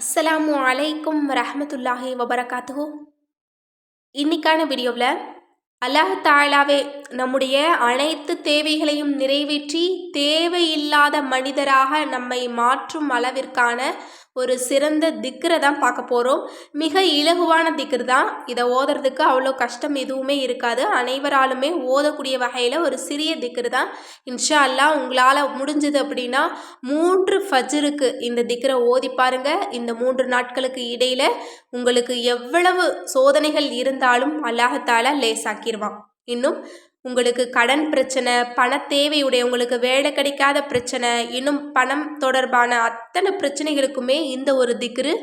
அஸ்ஸலாமு அலைக்கும் ரஹமத்துல்லாஹி வபரகாத்து இன்னைக்கான வீடியோவில் அல்லாஹ் தாலாவே நம்முடைய அனைத்து தேவைகளையும் நிறைவேற்றி தேவையில்லாத மனிதராக நம்மை மாற்றும் அளவிற்கான ஒரு சிறந்த திக்கரை தான் பார்க்க போகிறோம் மிக இலகுவான திக்கர் தான். இதை ஓதுறதுக்கு அவ்வளோ கஷ்டம் எதுவுமே இருக்காது. அனைவராலுமே ஓதக்கூடிய வகையில் ஒரு சிறிய திக்கர் தான். இன்ஷா அல்லா உங்களால் முடிஞ்சது அப்படின்னா மூன்று ஃபஜ்ருக்கு இந்த திக்கரை ஓதி பாருங்க. இந்த மூன்று நாட்களுக்கு இடையில் உங்களுக்கு எவ்வளவு சோதனைகள் இருந்தாலும் அல்லாஹத்தால லேசாக்கிடுவான் இன்னும் உங்களுக்கு கடன் பிரச்சனை பண தேவையுடைய உங்களுக்கு வேலை கிடைக்காத பிரச்சனை இன்னும் பணம் தொடர்பான அத்தனை பிரச்சனைகளுக்குமே இந்த ஒரு திக்ரு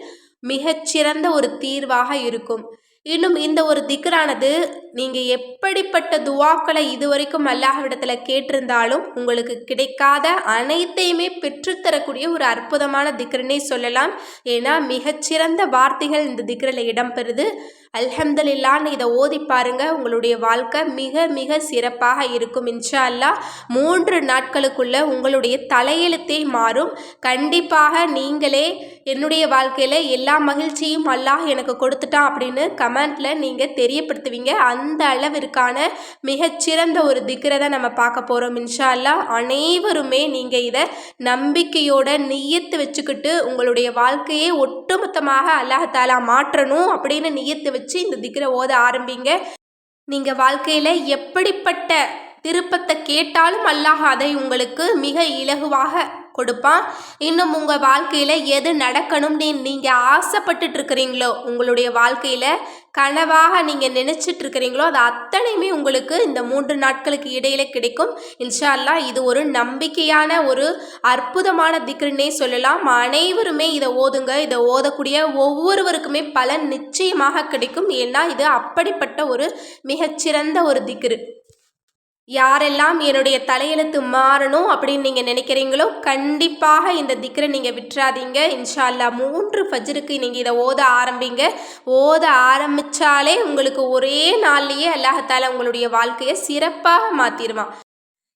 மிகச்சிறந்த ஒரு தீர்வாக இருக்கும். இன்னும் இந்த ஒரு திக்ரானது நீங்கள் எப்படிப்பட்ட துவாக்களை இதுவரைக்கும் அல்லாஹ்விடத்தில் கேட்டிருந்தாலும் உங்களுக்கு கிடைக்காத அனைத்தையுமே பெற்றுத்தரக்கூடிய ஒரு அற்புதமான திக்ருன்னே சொல்லலாம். ஏன்னா மிகச்சிறந்த வார்த்தைகள் இந்த திக்ரில் இடம்பெறுது. அல்ஹம்துலில்லான்னு இதை ஓதி பாருங்க. உங்களுடைய வாழ்க்கை மிக மிக சிறப்பாக இருக்கும். இன்ஷா அல்லா மூன்று நாட்களுக்குள்ள உங்களுடைய தலையெழுத்தே மாறும். கண்டிப்பாக நீங்களே என்னுடைய வாழ்க்கையில் எல்லா மகிழ்ச்சியும் அல்லாஹ் எனக்கு கொடுத்துட்டான் அப்படின்னு கமெண்ட்டில் நீங்கள் தெரியப்படுத்துவீங்க. அந்த அளவிற்கான மிகச்சிறந்த ஒரு திக்கரை தான் நம்ம பார்க்க போகிறோம் இன்ஷா அல்லா அனைவருமே நீங்கள் இதை நம்பிக்கையோட நியத்து வச்சுக்கிட்டு உங்களுடைய வாழ்க்கையே ஒட்டு ஒட்டுமொத்தமாக அல்லாஹாலா மாற்றணும் அப்படின்னு நியத்து வச்சு இந்த திக்ரை ஓத ஆரம்பிங்க. நீங்கள் வாழ்க்கையில் எப்படிப்பட்ட திருப்பத்தை கேட்டாலும் அல்லாஹ் அதை உங்களுக்கு மிக இலகுவாக கொடுப்பான். இன்னும் உங்கள் வாழ்க்கையில் எது நடக்கணும்னு நீங்கள் ஆசைப்பட்டுட்டு இருக்கிறீங்களோ உங்களுடைய வாழ்க்கையில் கனவாக நீங்கள் நினச்சிட்டு இருக்கிறீங்களோ அது அத்தனையுமே உங்களுக்கு இந்த மூன்று நாட்களுக்கு இடையில கிடைக்கும். இன்ஷா அல்லா இது ஒரு நம்பிக்கையான ஒரு அற்புதமான திக்ருன்னே சொல்லலாம். அனைவருமே இதை ஓதுங்க. இதை ஓதக்கூடிய ஒவ்வொருவருக்குமே பலன் நிச்சயமாக கிடைக்கும். ஏன்னா இது அப்படிப்பட்ட ஒரு மிகச்சிறந்த ஒரு திக்ரு. யாரெல்லாம் என்னுடைய தலையெழுத்து மாறணும் அப்படின்னு நீங்கள் நினைக்கிறீங்களோ கண்டிப்பாக இந்த திக்கரை நீங்கள் விட்டுறாதீங்க. இன்ஷால்லா மூன்று ஃபஜ்ருக்கு நீங்கள் இதை ஓத ஆரம்பிங்க. ஓத ஆரம்பித்தாலே உங்களுக்கு ஒரே நாள்லேயே அல்லாஹத்தால் உங்களுடைய வாழ்க்கையை சிறப்பாக மாற்றிடுவான்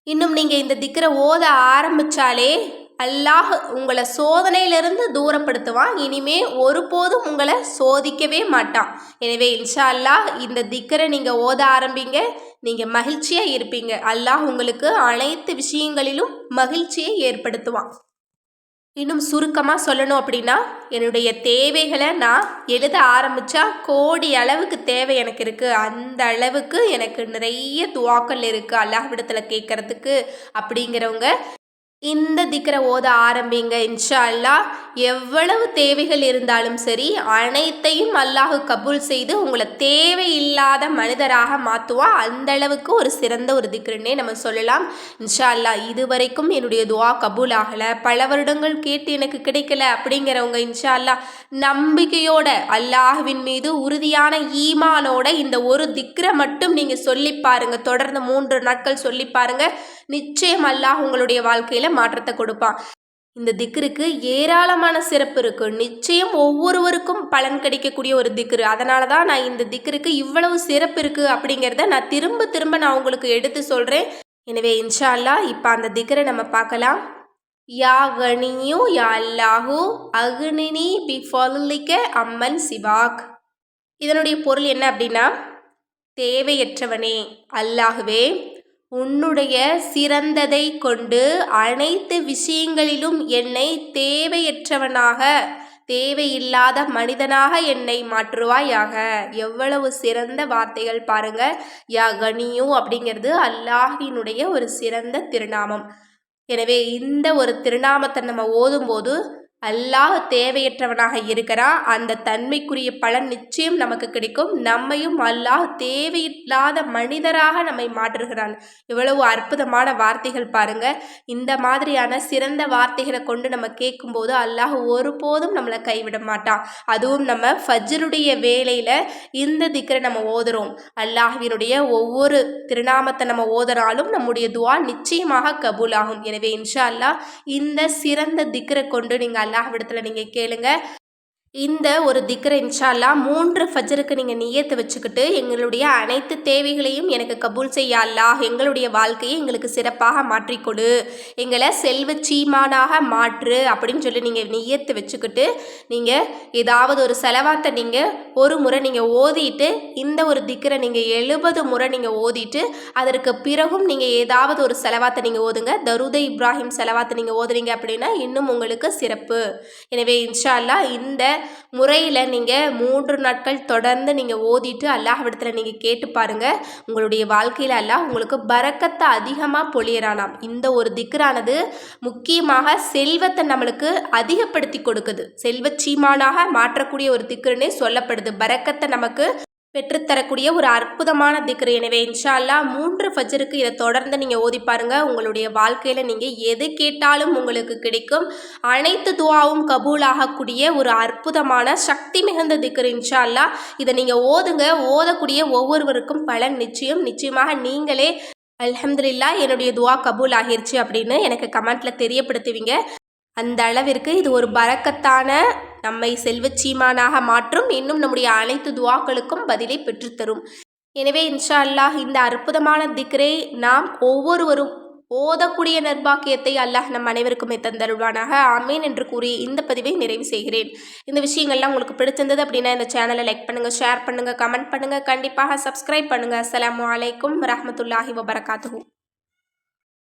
இன்னும் நீங்கள் இந்த திக்கரை ஓத ஆரம்பித்தாலே அல்லாஹ் உங்களை சோதனையிலிருந்து தூரப்படுத்துவான். இனிமே ஒருபோதும் உங்களை சோதிக்கவே மாட்டான். எனவே இன்ஷா அல்லாஹ் இந்த திக்கரை நீங்கள் ஓத ஆரம்பிங்க. நீங்கள் மகிழ்ச்சியாக இருப்பீங்க. அல்லாஹ் உங்களுக்கு அனைத்து விஷயங்களிலும் மகிழ்ச்சியை ஏற்படுத்துவான். இன்னும் சுருக்கமாக சொல்லணும் அப்படின்னா என்னுடைய தேவைகளை நான் எழுத ஆரம்பித்தா கோடி அளவுக்கு தேவை எனக்கு இருக்குது அந்த அளவுக்கு எனக்கு நிறைய துவாக்கள் இருக்குது அல்லாஹ்விடத்தில் கேட்குறதுக்கு அப்படிங்கிறவங்க இந்த திக்கரை ஓத ஆரம்பிங்க இன்ஷா அல்லாஹ் எவ்வளவு தேவைகள் இருந்தாலும் சரி அனைத்தையும் அல்லாஹு கபூல் செய்து உங்களை தேவையில்லாத மனிதராக மாற்றுவான் அந்த அளவுக்கு ஒரு சிறந்த ஒரு திக்ருன்னே நம்ம சொல்லலாம். இன்ஷா அல்லா இது வரைக்கும் என்னுடைய துவா கபூல் ஆகலை. பல வருடங்கள் கேட்டு எனக்கு கிடைக்கல அப்படிங்கிறவங்க இன்ஷா அல்லா நம்பிக்கையோட அல்லாஹுவின் மீது உறுதியான ஈமானோட இந்த ஒரு திக்ரை மட்டும் நீங்கள் சொல்லி பாருங்க. தொடர்ந்து மூன்று நாட்கள் சொல்லி பாருங்கள் நிச்சயம் அல்லாஹ் உங்களுடைய வாழ்க்கையில் மாற்றத்தை கொடுப்பான். இந்த திக்ருக்கு ஏராளமான சிறப்பு இருக்குது நிச்சயம் ஒவ்வொருவருக்கும் பலன் கிடைக்கக்கூடிய ஒரு திக்ரு. அதனால தான் நான் இந்த திக்ருக்கு இவ்வளவு சிறப்பு இருக்குது அப்படிங்கிறத நான் திரும்ப திரும்ப நான் உங்களுக்கு எடுத்து சொல்கிறேன் எனவே இன்ஷா அல்லா இப்போ அந்த திக்ரை நம்ம பார்க்கலாம். யா கணியு யா அல்லாஹு அகுனினி பி ஃபலிக்க அம்மன் சிவாக். இதனுடைய பொருள் என்ன அப்படின்னா தேவையற்றவனே அல்லாஹுவே. உன்னுடைய சிறந்ததை கொண்டு அனைத்து விஷயங்களிலும் என்னை தேவையற்றவனாக தேவையில்லாத மனிதனாக என்னை மாற்றுவாயாக. எவ்வளவு சிறந்த வார்த்தைகள் பாருங்க. யா கனியு அப்படிங்கிறது அல்லாஹினுடைய ஒரு சிறந்த திருநாமம். எனவே இந்த ஒரு திருநாமத்தை நம்ம ஓதும்போது அல்லாஹ் தேவையற்றவனாக இருக்கிறான் அந்த தன்மைக்குரிய பலன் நிச்சயம் நமக்கு கிடைக்கும். நம்மையும் அல்லாஹ் தேவையில்லாத மனிதராக நம்மை மாற்றுகிறான். இவ்வளவு அற்புதமான வார்த்தைகள் பாருங்க. இந்த மாதிரியான சிறந்த வார்த்தைகளை கொண்டு நம்ம கேட்கும்போது அல்லாஹ் ஒருபோதும் நம்மளை கைவிட மாட்டான் அதுவும் நம்ம ஃபஜ்ருடைய வேலையில் இந்த திக்கரை நம்ம ஓதுறோம். அல்லாஹினுடைய ஒவ்வொரு திருநாமத்தை நம்ம ஓதுறாலும் நம்முடைய துவா நிச்சயமாக கபூல் ஆகும் எனவே இன்ஷா அல்லாஹ் இந்த சிறந்த திக்கரை கொண்டு நீங்கள் அல்லாஹ் விடத்தில் நீங்கள் கேளுங்க. இந்த ஒரு திக்ர இன்ஷால்லா மூன்று ஃபஜருக்கு நீங்கள் நியத்து வச்சுக்கிட்டு எங்களுடைய அனைத்து தேவைகளையும் எனக்கு கபூல் செய்ய அல்லாஹ் எங்களுடைய வாழ்க்கையை எங்களுக்கு சிறப்பாக மாற்றிக்கொடு எங்களை செல்வ சீமானாக மாற்று அப்படின்னு சொல்லி நீங்கள் நியத்து வச்சுக்கிட்டு நீங்கள் ஏதாவது ஒரு செலவாத்தை நீங்கள் ஒரு முறை நீங்கள் ஓதிட்டு இந்த ஒரு திக்கரை நீங்கள் எழுபது முறை நீங்கள் ஓதிட்டு அதற்கு பிறகும் நீங்கள் ஏதாவது ஒரு செலவாத்தை நீங்கள் ஓதுங்க. தருத இப்ராஹிம் செலவாத்தை நீங்கள் ஓதுறீங்க அப்படின்னா இன்னும் உங்களுக்கு சிறப்பு. எனவே இன்ஷால்லா இந்த முறையில் நீங்கள் மூன்று நாட்கள் தொடர்ந்து நீங்கள் ஓதிட்டு அல்லாஹ்விடத்தில் நீங்கள் கேட்டு பாருங்கள் உங்களுடைய வாழ்க்கையில் அல்லாஹ் உங்களுக்கு பறக்கத்தை அதிகமாக பொழியறானாம். இந்த ஒரு திக்ரானது முக்கியமாக செல்வத்தை நம்மளுக்கு அதிகப்படுத்தி கொடுக்குது. செல்வச்சீமானாக மாற்றக்கூடிய ஒரு திக்ருன்னே சொல்லப்படுது. பறக்கத்தை நமக்கு பெற்றுத்தரக்கூடிய ஒரு அற்புதமான திக்ரு. எனவே இன்ஷா மூன்று ஃபஜருக்கு இதை தொடர்ந்து நீங்கள் ஓதி பாருங்க. உங்களுடைய வாழ்க்கையில் நீங்கள் எது கேட்டாலும் உங்களுக்கு கிடைக்கும். அனைத்து துவாவும் கபூலாகக்கூடிய ஒரு அற்புதமான சக்தி மிகுந்த திக்ரு இன்ஷா அல்லா இதை நீங்கள் ஓதுங்க. ஓதக்கூடிய ஒவ்வொருவருக்கும் பலன் நிச்சயம். நிச்சயமாக நீங்களே அலமதுல்லா என்னுடைய துவா கபூல் ஆகிருச்சு அப்படின்னு எனக்கு கமெண்ட்டில் தெரியப்படுத்துவீங்க. அந்த அளவிற்கு இது ஒரு பறக்கத்தான நம்மை செல்வச்சீமானாக மாற்றும். இன்னும் நம்முடைய அனைத்து துவாக்களுக்கும் பதிலை பெற்றுத்தரும். எனவே இன்ஷா அல்லாஹ் இந்த அற்புதமான திக்ரை நாம் ஒவ்வொருவரும் ஓதக்கூடிய நர்பாக்கியத்தை அல்லாஹ் நம் அனைவருக்குமே தந்தருவானாக ஆமீன் என்று கூறி இந்த பதிவை நிறைவு செய்கிறேன். இந்த விஷயங்கள்லாம் உங்களுக்கு பிடிச்சிருந்தது அப்படின்னா இந்த சேனலை லைக் பண்ணுங்கள் ஷேர் பண்ணுங்கள் கமெண்ட் பண்ணுங்கள் கண்டிப்பாக சப்ஸ்கிரைப் பண்ணுங்கள் அஸ்லாம் அலைக்கும் வரஹ்மத்துல்லாஹி வபரகாத்து